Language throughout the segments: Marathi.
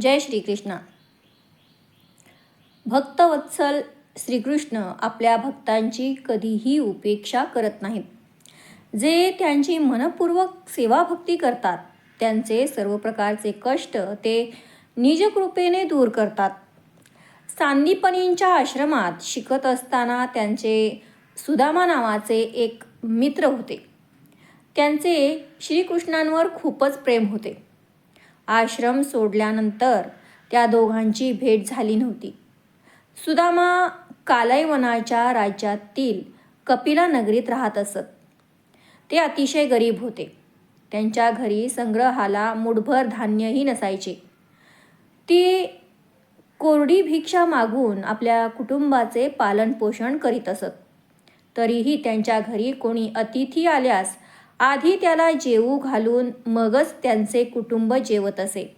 जय श्रीकृष्ण. भक्तवत्सल श्रीकृष्ण आपल्या भक्तांची कधीही उपेक्षा करत नाहीत. जे त्यांची मनपूर्वक सेवाभक्ती करतात त्यांचे सर्व प्रकारचे कष्ट ते निजकृपेने दूर करतात. सांदीपनींच्या आश्रमात शिकत असताना त्यांचे सुदामा नावाचे एक मित्र होते. त्यांचे श्रीकृष्णांवर खूपच प्रेम होते. आश्रम सोडल्यानंतर त्या दोघांची भेट झाली नव्हती. सुदामा कालयवनाच्या राज्यातील कपिला नगरीत राहत असत. ते अतिशय गरीब होते. त्यांच्या घरी संग्रहाला मुठभर धान्यही नसायचे. ती कोरडी भिक्षा मागून आपल्या कुटुंबाचे पालनपोषण करीत असत. तरीही त्यांच्या घरी कोणी अतिथी आल्यास आधी त्याला जेवू घालून मगच त्यांचे कुटुंब जेवत असे.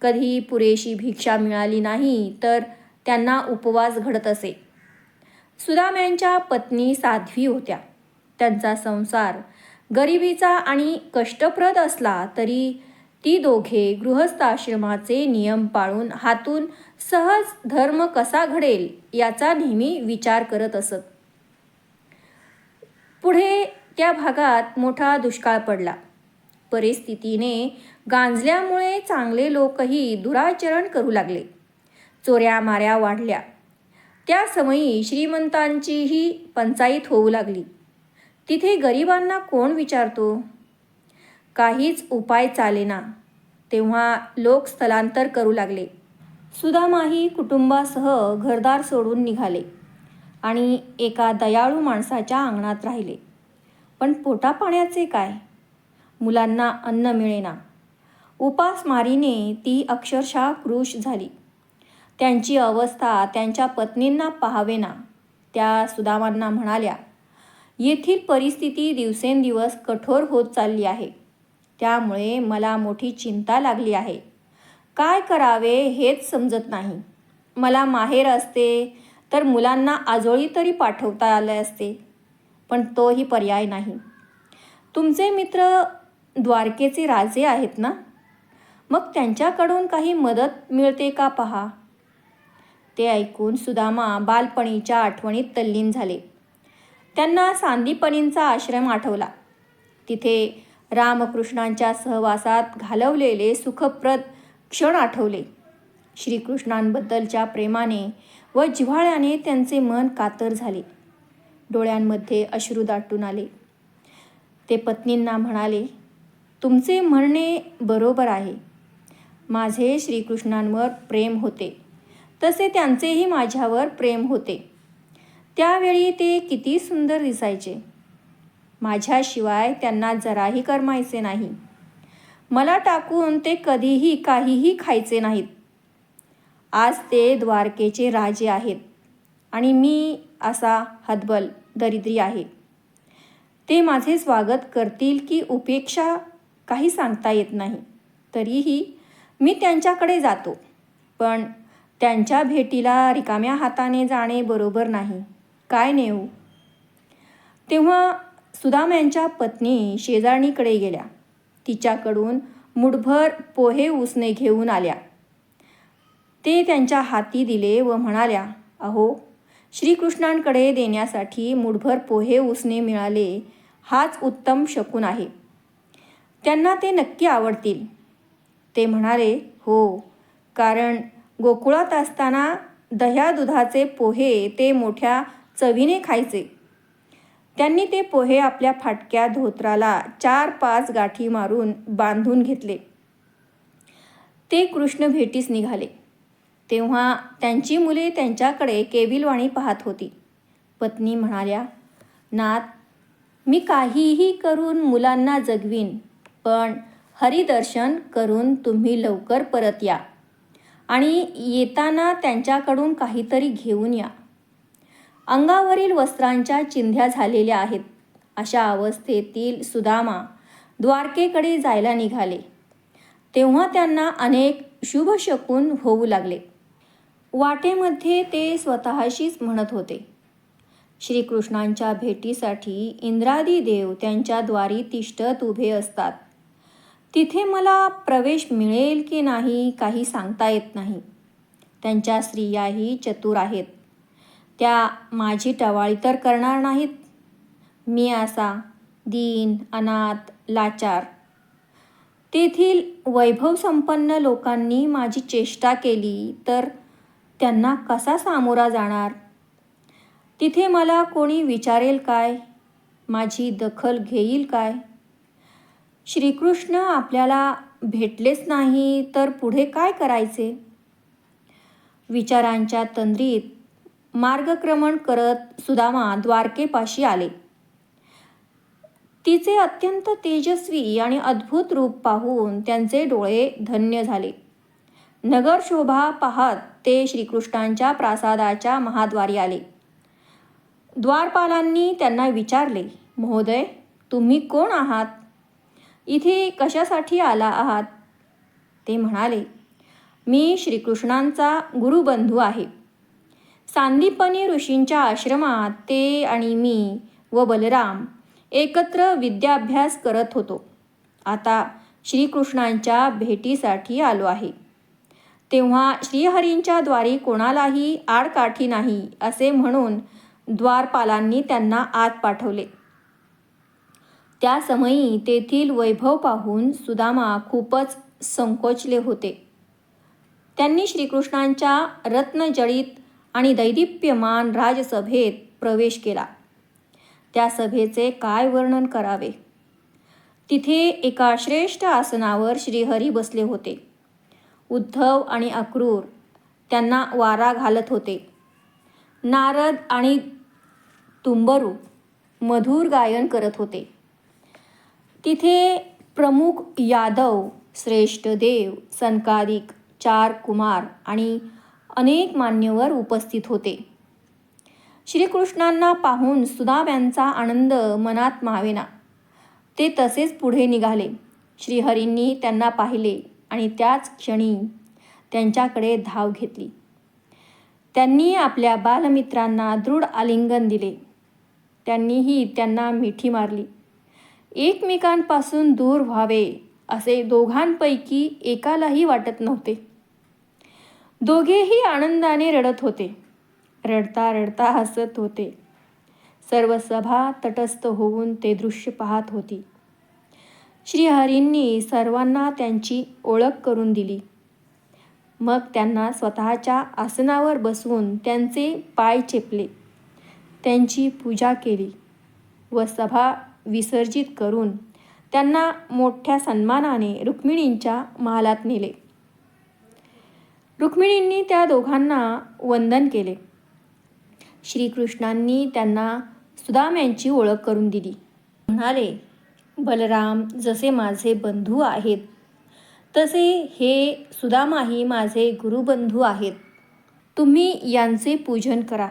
कधी पुरेशी भिक्षा मिळाली नाही तर त्यांना उपवास घडत असे. सुदाम यांच्या पत्नी साध्वी होत्या. त्यांचा संसार गरिबीचा आणि कष्टप्रद असला तरी ती दोघे गृहस्थाश्रमाचे नियम पाळून हातून सहज धर्म कसा घडेल याचा नेहमी विचार करत असत. पुढे त्या भागात मोठा दुष्काळ पडला. परिस्थितीने गांजल्यामुळे चांगले लोकही दुराचरण करू लागले. चोऱ्या माऱ्या वाढल्या. त्या समयी श्रीमंतांचीही पंचायत होऊ लागली. तिथे गरिबांना कोण विचारतो? काहीच उपाय चालेना. तेव्हा लोक स्थलांतर करू लागले. सुदामाही कुटुंबासह घरदार सोडून निघाले आणि एका दयाळू माणसाच्या अंगणात राहिले. पण पोटापाण्याचे काय? मुलांना अन्न मिळेना. उपासमारीने ती अक्षरशः क्रूश झाली. त्यांची अवस्था त्यांच्या पत्नींना पाहावेना त्या सुदामांना म्हणाल्या येथील परिस्थिती दिवसेंदिवस कठोर होत चालली आहे. त्यामुळे मला मोठी चिंता लागली आहे. काय करावे हेच समजत नाही. मला माहेर असते तर मुलांना आजोळी तरी पाठवता आले असते. पण तोही पर्याय नाही. तुमचे मित्र द्वारकेचे राजे आहेत ना? मग त्यांच्याकडून काही मदत मिळते का पहा? ते ऐकून सुदामा बालपणीच्या आठवणीत तल्लीन झाले. त्यांना सांदीपणींचा आश्रम आठवला. तिथे रामकृष्णांच्या सहवासात घालवलेले सुखप्रद क्षण आठवले. श्रीकृष्णांबद्दलच्या प्रेमाने व जिव्हाळ्याने त्यांचे मन कातर झाले. डोळ्यांमध्ये अश्रू दाटून आले. ते पत्नींना म्हणाले तुमचे म्हणणे बरोबर आहे. माझे श्रीकृष्णांवर प्रेम होते. तसे त्यांचेही माझ्यावर प्रेम होते. त्यावेळी ते किती सुंदर दिसायचे. माझ्याशिवाय त्यांना जराही करमायचे नाही. मला टाकून ते कधीही काहीही खायचे नाहीत. आज ते द्वारकेचे राजे आहेत आणि मी असा हतबल दरिद्री आहे. ते माझे स्वागत करतील की उपेक्षा काही सांगता येत नाही. तरीही मी त्यांच्याकडे जातो. पण त्यांच्या भेटीला रिकाम्या हाताने जाणे बरोबर नाही. काय नेऊ? तेव्हा सुदाम यांच्या पत्नी शेजारणीकडे गेल्या. तिच्याकडून मुठभर पोहे उसने घेऊन आल्या. ते त्यांच्या हाती दिले व म्हणाल्या अहो श्रीकृष्णांकडे देण्यासाठी मुठभर पोहे उसने मिळाले हाच उत्तम शकून आहे. त्यांना ते नक्की आवडतील. ते म्हणाले हो कारण गोकुळात असताना दह्या दुधाचे पोहे ते मोठ्या चवीने खायचे. त्यांनी ते पोहे आपल्या फाटक्या धोत्राला चार पाच गाठी मारून बांधून घेतले. ते कृष्ण भेटीस निघाले. तेव्हा त्यांची मुले त्यांच्याकडे केविलवाणी पाहत होती. पत्नी म्हणाल्या नाथ मी काहीही करून मुलांना जगवीन पण हरिदर्शन करून तुम्ही लवकर परत या आणि येताना त्यांच्याकडून काहीतरी घेऊन या. अंगावरील वस्त्रांच्या चिंध्या झालेल्या आहेत. अशा अवस्थेतील सुदामा द्वारकेकडे जायला निघाले. तेव्हा त्यांना अनेक शुभ शकून होऊ लागले. वाटेमध्ये ते स्वतःशीच म्हणत होते. श्रीकृष्णांच्या भेटीसाठी इंद्रादी देव त्यांच्या द्वारी तिष्ठत उभे असतात. तिथे मला प्रवेश मिळेल की नाही काही सांगता येत नाही. त्यांच्या स्त्रियाही चतुर आहेत. त्या माझी टवाळी तर करणार नाहीत. मी असा दीन अनाथ लाचार. तेथील वैभवसंपन्न लोकांनी माझी चेष्टा केली तर त्यांना कसा सामोरा जाणार? तिथे मला कोणी विचारेल काय? माझी दखल घेईल काय? श्रीकृष्ण आपल्याला भेटलेच नाही तर पुढे काय करायचे? विचारांच्या तंद्रीत मार्गक्रमण करत सुदामा द्वारकेपाशी आले. तिचे अत्यंत तेजस्वी आणि अद्भुत रूप पाहून त्यांचे डोळे धन्य झाले. नगर शोभा पाहत ते श्रीकृष्णांच्या प्रासादाच्या महाद्वारी आले. द्वारपालांनी त्यांना विचारले महोदय तुम्ही कोण आहात? इथे कशासाठी आला आहात? ते म्हणाले मी श्रीकृष्णांचा गुरुबंधू आहे. सांदीपनी ऋषींच्या आश्रमात ते आणि मी व बलराम एकत्र विद्याभ्यास करत होतो. आता श्रीकृष्णांच्या भेटीसाठी आलो आहे. तेव्हा श्रीहरींच्या द्वारी कोणालाही आडकाठी नाही असे म्हणून द्वारपालांनी त्यांना आत पाठवले. त्या समयी तेथील वैभव पाहून सुदामा खूपच संकोचले होते. त्यांनी श्रीकृष्णांच्या रत्नजडित आणि दैदिप्यमान राजसभेत प्रवेश केला. त्या सभेचे काय वर्णन करावे? तिथे एका श्रेष्ठ आसनावर श्रीहरी बसले होते. उद्धव आणि अक्रूर त्यांना वारा घालत होते. नारद आणि तुंबरू मधुर गायन करत होते. तिथे प्रमुख यादव श्रेष्ठ देव सनकादिक चार कुमार आणि अनेक मान्यवर उपस्थित होते. श्रीकृष्णांना पाहून सुदाम्यांचा आनंद मनात मावेना. ते तसेच पुढे निघाले. श्रीहरींनी त्यांना पाहिले. आणि त्याच क्षणी त्यांच्याकडे धाव घेतली. त्यांनी आपल्या बालमित्रांना दृढ आलिंगन दिले. त्यांनीही त्यांना मिठी मारली. एकमेकांपासून दूर व्हावे असे दोघांपैकी एकालाही वाटत नव्हते. दोघेही आनंदाने रडत होते. रडता रडता हसत होते. सर्व सभा तटस्थ होऊन ते दृश्य पाहत होती. श्रीहरींनी सर्वांना त्यांची ओळख करून दिली. मग त्यांना स्वतःच्या आसनावर बसवून त्यांचे पाय चेपले. त्यांची पूजा केली व सभा विसर्जित करून त्यांना मोठ्या सन्मानाने रुक्मिणींच्या महालात नेले. रुक्मिणींनी त्या दोघांना वंदन केले. श्रीकृष्णांनी त्यांना सुदाम यांची ओळख करून दिली. म्हणाले बलराम जसे माझे बंधू आहेत तसे हे सुदामाही माझे गुरुबंधू आहेत. तुम्ही यांचे पूजन करा.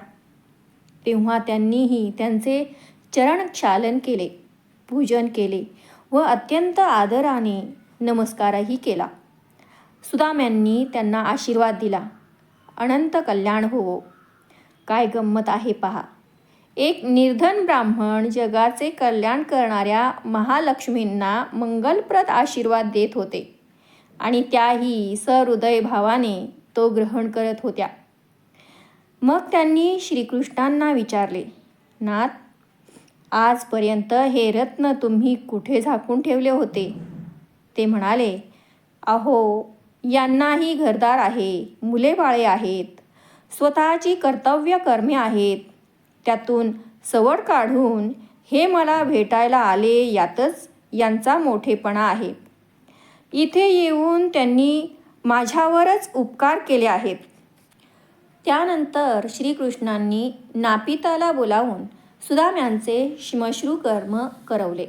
तेव्हा त्यांनीही त्यांचे चरणक्षालन केले पूजन केले व अत्यंत आदराने नमस्कारही केला. सुदाम्यांनी त्यांना आशीर्वाद दिला. अनंत कल्याण होवो. काय गंमत आहे पहा. एक निर्धन ब्राह्मण जगाचे कल्याण करणाऱ्या महालक्ष्मींना मंगलप्रद आशीर्वाद देत होते. आणि त्याही सहृदय भावाने तो ग्रहण करत होत्या. मग त्यांनी श्रीकृष्णांना विचारले नाथ आजपर्यंत हे रत्न तुम्ही कुठे झाकून ठेवले होते? ते म्हणाले अहो यांनाही घरदार आहे मुले बाळे आहेत स्वतःची कर्तव्य कर्मे आहेत त्यातून सवड काढून हे मला भेटायला आले यातच यांचा मोठेपणा आहे. इथे येऊन त्यांनी माझ्यावरच उपकार केले आहेत. त्यानंतर श्रीकृष्णांनी नापिताला बोलावून सुदाम्यांचे श्मश्रू कर्म करवले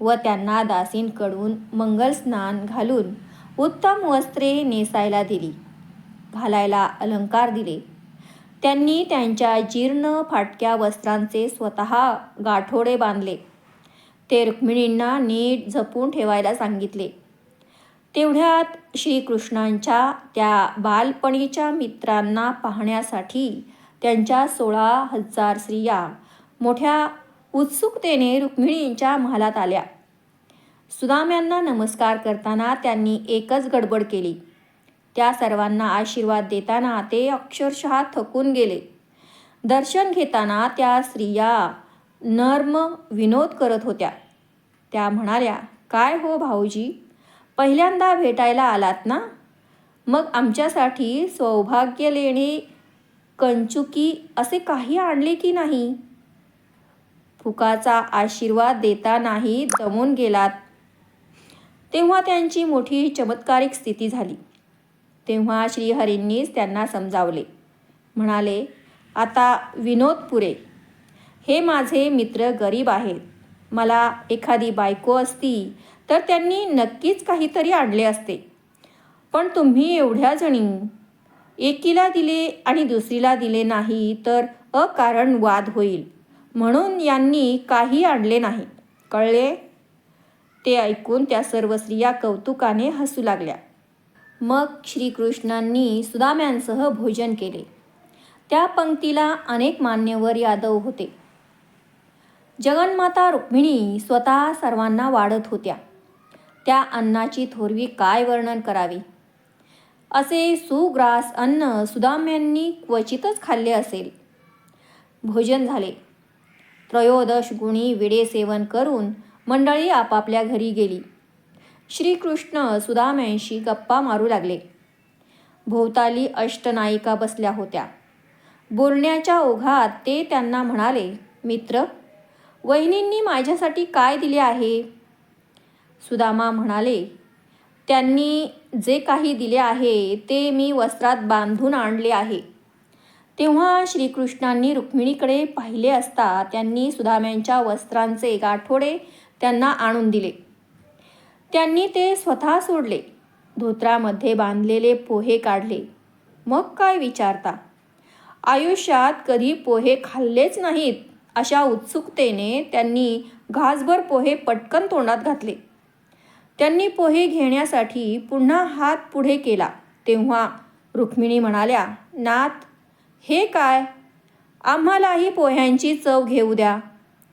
व त्यांना दासींकडून मंगलस्नान घालून उत्तम वस्त्रे नेसायला दिली. घालायला अलंकार दिले. त्यांनी त्यांच्या जीर्ण फाटक्या वस्त्रांचे स्वतः गाठोडे बांधले. ते रुक्मिणींना नीट जपून ठेवायला सांगितले. तेवढ्यात श्रीकृष्णांच्या त्या बालपणीच्या मित्रांना पाहण्यासाठी त्यांच्या सोळा हजार स्त्रिया मोठ्या उत्सुकतेने रुक्मिणींच्या महालात आल्या. सुदाम्यांना नमस्कार करताना त्यांनी एकच गडबड केली. त्या सर्वांना आशीर्वाद देताना ते अक्षरशः थकून गेले. दर्शन घेताना त्या स्त्रिया नर्म विनोद करत होत्या. त्या म्हणाल्या काय हो भाऊजी? पहिल्यांदा भेटायला आलात ना? मग आमच्यासाठी सौभाग्य लेणे कंचुकी असे काही आणले की नाही? फुकाचा आशीर्वाद देतानाही दमून गेलात. तेव्हा त्यांची मोठी चमत्कारिक स्थिती झाली. तेव्हा श्रीहरींनीच त्यांना समजावले. म्हणाले आता विनोद पुरे हे माझे मित्र गरीब आहेत. मला एखादी बायको असती तर त्यांनी नक्कीच काहीतरी आणले असते. पण तुम्ही एवढ्या जणी एकीला दिले आणि दुसरीला दिले नाही तर अकारण वाद होईल. म्हणून यांनी काही आणले नाही. कळले? ते ऐकून त्या सर्व स्त्रिया कौतुकाने हसू लागल्या. मग श्रीकृष्णांनी सुदाम्यांसह भोजन केले. त्या पंक्तीला अनेक मान्यवर यादव होते. जगन्माता रुक्मिणी स्वतः सर्वांना वाढत होत्या. त्या अन्नाची थोरवी काय वर्णन करावी? असे सुग्रास अन्न सुदाम्यांनी क्वचितच खाल्ले असेल. भोजन झाले. त्रयोदश गुणी विडे सेवन करून मंडळी आपापल्या घरी गेली. श्रीकृष्ण सुदाम्यांशी गप्पा मारू लागले. भोवताली अष्टनायिका बसल्या होत्या. बोलण्याच्या ओघात ते त्यांना म्हणाले मित्र वहिनींनी माझ्यासाठी काय दिले आहे? सुदामा म्हणाले त्यांनी जे काही दिले आहे ते मी वस्त्रात बांधून आणले आहे. तेव्हा श्रीकृष्णांनी रुक्मिणीकडे पाहिले असता त्यांनी सुदाम्यांच्या वस्त्रांचे गाठोडे त्यांना आणून दिले. त्यांनी ते स्वतः सोडले. धोत्रामध्ये बांधलेले पोहे काढले. मग काय विचारता? आयुष्यात कधी पोहे खाल्लेच नाहीत अशा उत्सुकतेने त्यांनी घासभर पोहे पटकन तोंडात घातले. त्यांनी पोहे घेण्यासाठी पुन्हा हात पुढे केला. तेव्हा रुक्मिणी म्हणाल्या नाथ हे काय? आम्हालाही पोह्यांची चव घेऊ द्या.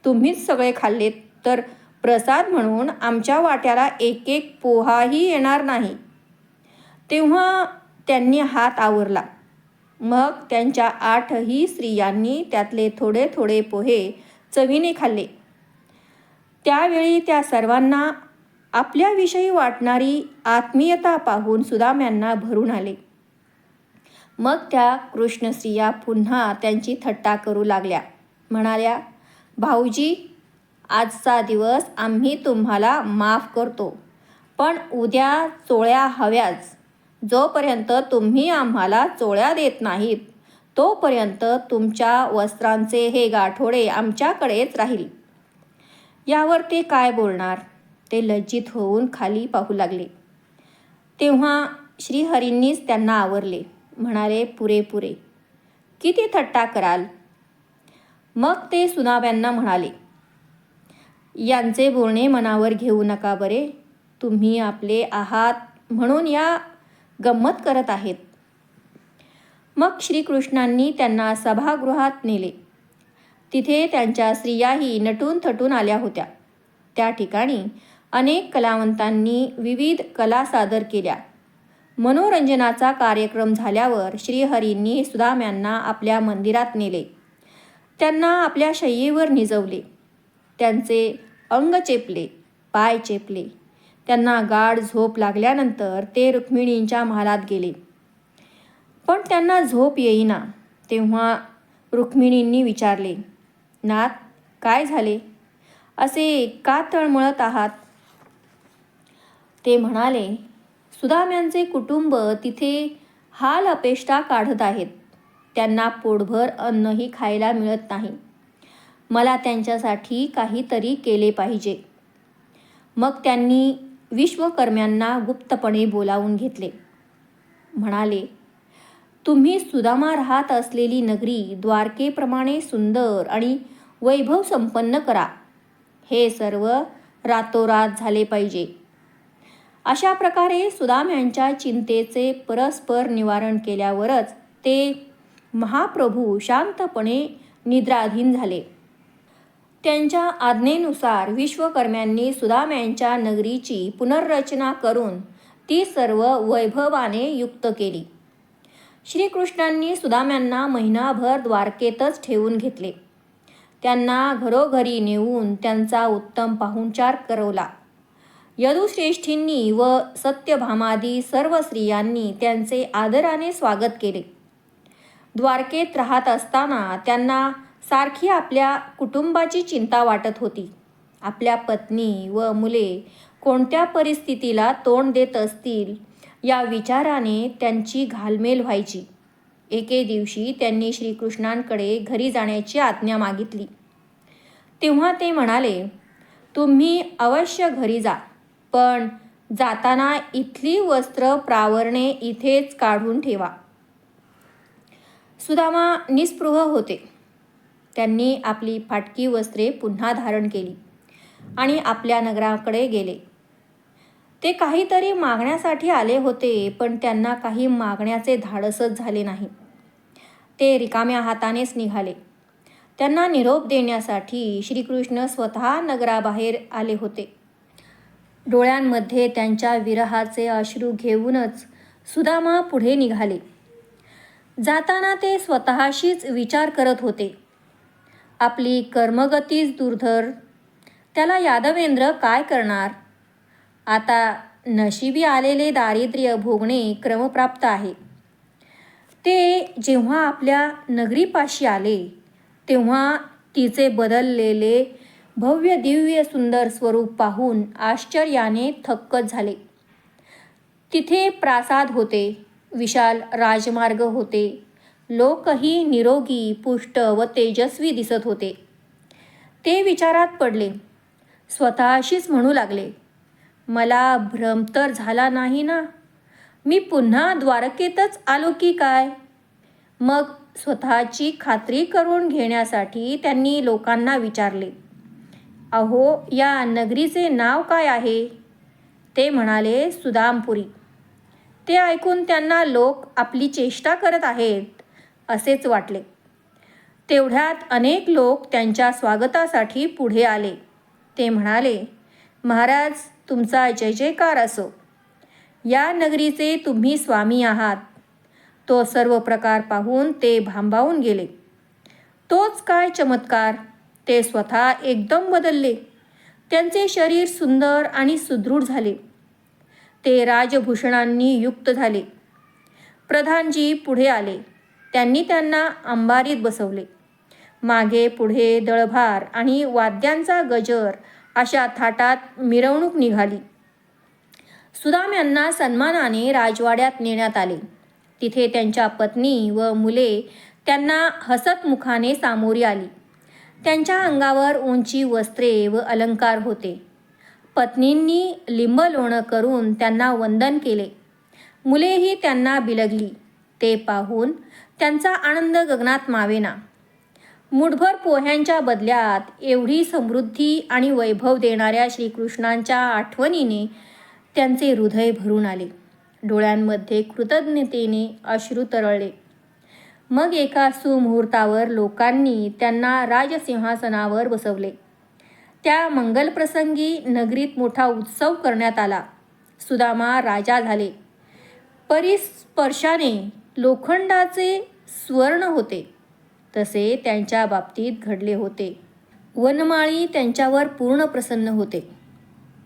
तुम्हीच सगळे खाल्लेत तर प्रसाद म्हणून आमच्या वाट्याला एक एक पोहाही येणार नाही. तेव्हा त्यांनी हात आवरला. मग त्यांच्या आठही स्त्रियांनी त्यातले थोडे थोडे पोहे चवीने खाल्ले. त्यावेळी त्या सर्वांना आपल्याविषयी वाटणारी आत्मीयता पाहून सुदाम्यांना भरून आले. मग त्या कृष्णस्त्रिया पुन्हा त्यांची थट्टा करू लागल्या. म्हणाल्या भाऊजी आजचा दिवस आम्ही तुम्हाला माफ करतो. पण उद्या चोळ्या हव्याच. जोपर्यंत तुम्ही आम्हाला चोळ्या देत नाहीत तोपर्यंत तुमच्या वस्त्रांचे हे गाठोडे आमच्याकडेच राहील. यावर ते काय बोलणार? ते लज्जित होऊन खाली पाहू लागले. तेव्हा श्रीहरींनीच त्यांना आवरले. म्हणाले पुरेपुरे किती थट्टा कराल? मग ते सुनाव्यांना म्हणाले यांचे बोलणे मनावर घेऊ नका बरे. तुम्ही आपले आहात म्हणून या गंमत करत आहेत. मग श्रीकृष्णांनी त्यांना सभागृहात नेले. तिथे त्यांच्या स्त्रियाही नटून थटून आल्या होत्या. त्या ठिकाणी अनेक कलावंतांनी विविध कला सादर केल्या. मनोरंजनाचा कार्यक्रम झाल्यावर श्रीहरींनी सुदाम्यांना आपल्या मंदिरात नेले. त्यांना आपल्या शय्येवर निजवले. त्यांचे अंग चेपले पाय चेपले. त्यांना गाढ झोप लागल्यानंतर ते रुक्मिणींच्या महालात गेले. पण त्यांना झोप येईना तेव्हा रुक्मिणींनी विचारले नाथ काय झाले? असे का तळमळत आहात? ते म्हणाले सुदाम्यांचे कुटुंब तिथे हाल अपेष्टा काढत आहेत. त्यांना पोटभर अन्नही खायला मिळत नाही. मला त्यांच्यासाठी काहीतरी केले पाहिजे. मग त्यांनी विश्वकर्म्यांना गुप्तपणे बोलावून घेतले. म्हणाले तुम्ही सुदामा राहत असलेली नगरी द्वारकेप्रमाणे सुंदर आणि वैभव संपन्न करा. हे सर्व रातोरात झाले पाहिजे. अशा प्रकारे सुदाम यांच्या चिंतेचे परस्पर निवारण केल्यावरच ते महाप्रभू शांतपणे निद्राधीन झाले. त्यांच्या आज्ञेनुसार विश्वकर्म्यांनी सुदाम्यांच्या नगरीची पुनर्रचना करून ती सर्व वैभवाने युक्त केली. श्रीकृष्णांनी सुदाम्यांना महिनाभर द्वारकेतच ठेवून घेतले. त्यांना घरोघरी नेऊन त्यांचा उत्तम पाहुणचार करवला. यदुश्रेष्ठींनी व सत्यभामादी सर्व स्त्रियांनी त्यांचे आदराने स्वागत केले. द्वारकेत राहत असताना त्यांना सारखी आपल्या कुटुंबाची चिंता वाटत होती. आपल्या पत्नी व मुले कोणत्या परिस्थितीला तोंड देत असतील या विचाराने त्यांची घालमेल व्हायची. एके दिवशी त्यांनी श्रीकृष्णांकडे घरी जाण्याची आज्ञा मागितली. तेव्हा ते म्हणाले तुम्ही अवश्य घरी जा पण जाताना इथली वस्त्र प्रावरणे इथेच काढून ठेवा. सुदामा निस्पृह होते. त्यांनी आपली फाटकी वस्त्रे पुन्हा धारण केली आणि आपल्या नगराकडे गेले. ते काहीतरी मागण्यासाठी आले होते पण त्यांना काही मागण्याचे धाडसच झाले नाही. ते रिकाम्या हातानेच निघाले. त्यांना निरोप देण्यासाठी श्रीकृष्ण स्वतः नगराबाहेर आले होते. डोळ्यांमध्ये त्यांच्या विरहाचे अश्रू घेऊनच सुदामा पुढे निघाले. जाताना ते स्वतःशीच विचार करत होते. आपली कर्मगतीच दुर्धर. त्याला यादवेंद्र काय करणार? आता नशिबी आलेले दारिद्र्य भोगणे क्रमप्राप्त आहे. ते जेव्हा आपल्या नगरीपाशी आले तेव्हा तिचे बदललेले भव्य दिव्य सुंदर स्वरूप पाहून आश्चर्याने थक्कच झाले. तिथे प्रासाद होते विशाल राजमार्ग होते. लोकही निरोगी पुष्ट व तेजस्वी दिसत होते. ते विचारात पडले. स्वतःशीच म्हणू लागले मला भ्रम तर झाला नाही ना? मी पुन्हा द्वारकेतच आलो की काय? मग स्वतःची खात्री करून घेण्यासाठी त्यांनी लोकांना विचारले अहो या नगरीचे नाव काय आहे? ते म्हणाले सुदामपुरी. ते ऐकून त्यांना लोक आपली चेष्टा करत आहेत. असेच वाटले. तेवढ्यात अनेक लोक त्यांच्या स्वागतासाठी पुढे आले. ते म्हणाले महाराज तुमचा जय जयकार असो. या नगरीचे तुम्ही स्वामी आहात. तो सर्व प्रकार पाहून ते भांबावून गेले. तोच काय चमत्कार? ते स्वतः एकदम बदलले. त्यांचे शरीर सुंदर आणि सुदृढ झाले. ते राजभूषणांनी युक्त झाले. प्रधानजी पुढे आले. त्यांनी त्यांना अंबारीत बसवले. मागे पुढे दळभार आणि वाद्यांचा गजर अशा थाटात मिरवणूक निघाली. सुदाम यांना सन्मानाने राजवाड्यात नेण्यात आले. तिथे त्यांच्या पत्नी व मुले त्यांना हसत मुखाने सामोरी आली. त्यांच्या अंगावर उंची वस्त्रे व अलंकार होते. पत्नींनी लिंब लोणं करून त्यांना वंदन केले. मुलेही त्यांना बिलगली. ते पाहून त्यांचा आनंद गगनात मावेना. मुठभर पोह्यांच्या बदल्यात एवढी समृद्धी आणि वैभव देणाऱ्या श्रीकृष्णांच्या आठवणीने त्यांचे हृदय भरून आले. डोळ्यांमध्ये कृतज्ञतेने अश्रू तरळले. मग एका सुमुहूर्तावर लोकांनी त्यांना राजसिंहासनावर बसवले. त्या मंगलप्रसंगी नगरीत मोठा उत्सव करण्यात आला. सुदामा राजा झाले. परिस्पर्शाने लोखंडाचे स्वर्ण होते. तसे त्यांच्या बाबतीत घडले होते. वनमाळी त्यांच्यावर पूर्ण प्रसन्न होते.